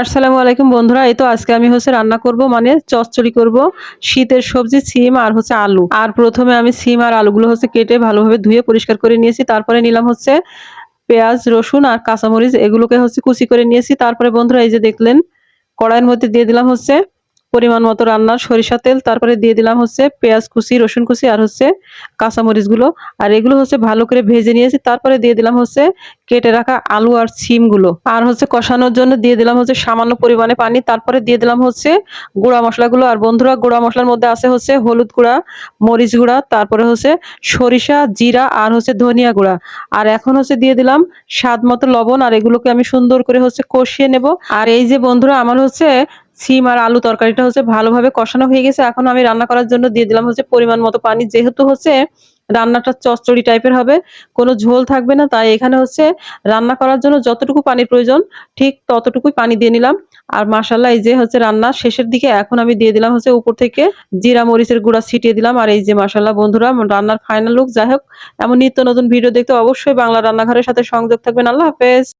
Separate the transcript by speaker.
Speaker 1: আসসালামু আলাইকুম বন্ধুরা, এই তো আজকে আমি হচ্ছে রান্না করব মানে চচ্চড়ি করব, শীতের সবজি, সিম আর হচ্ছে আলু। আর প্রথমে আমি সিম আর আলুগুলো হচ্ছে কেটে ভালোভাবে ধুয়ে পরিষ্কার করে নিয়েছি, তারপরে নিলাম হচ্ছে পেঁয়াজ, রসুন আর কাঁচামরিচ, এগুলোকে হচ্ছে কুচি করে নিয়েছি। তারপরে বন্ধুরা এই যে দেখলেন, কড়াইয়ের মধ্যে দিয়ে দিলাম হচ্ছে পরিমাণ মতো রান্নার সরিষা তেল, তারপরে দিয়ে দিলাম হচ্ছে পেঁয়াজ কুচি, রসুন কুচি আর হচ্ছে কাঁচামরিচগুলো। আর এগুলো হচ্ছে ভালো করে ভেজে নিয়েছি, তারপরে দিয়ে দিলাম হচ্ছে কেটে রাখা আলু আর সিমগুলো আর হচ্ছে কষানোর জন্য দিয়ে দিলাম হচ্ছে সামান্য পরিমাণে পানি, তারপরে দিয়ে দিলাম হচ্ছে গুঁড়া মশলাগুলো। আর বন্ধুরা, গুঁড়া মশলার মধ্যে আছে হচ্ছে হলুদ গুঁড়া, মরিচ গুঁড়া, তারপরে হচ্ছে সরিষা, জিরা আর হচ্ছে ধনিয়া গুঁড়া। আর এখন হচ্ছে দিয়ে দিলাম স্বাদ মতো লবণ, আর এগুলোকে আমি সুন্দর করে হচ্ছে কষিয়ে নেব। আর এই যে বন্ধুরা, আমার হচ্ছে সিম আর আলু তরকারিটা হচ্ছে ভালোভাবে কষানো হয়ে গেছে। এখন আমি রান্না করার জন্য দিয়ে দিলাম হচ্ছে পরিমাণ মতো পানি। যেহেতু হচ্ছে রান্নাটা চচ্চড়ি টাইপের হবে, কোনো ঝোল থাকবে না, তাই এখানে হচ্ছে রান্না করার জন্য যতটুকু পানির প্রয়োজন, ঠিক ততটুকুই পানি দিয়ে নিলাম। আর মাসাল্লাহ এই যে হচ্ছে রান্নার শেষের দিকে এখন আমি দিয়ে দিলাম হচ্ছে উপর থেকে জিরা মরিচের গুঁড়া ছিটিয়ে দিলাম। আর এই যে মাসাল্লাহ বন্ধুরা, রান্নার ফাইনাল লুক, যাই হোক, এমন নিত্য নতুন ভিডিও দেখতে অবশ্যই বাংলা রান্নাঘরের সাথে সংযোগ থাকবেন। আল্লাহ হাফেজ।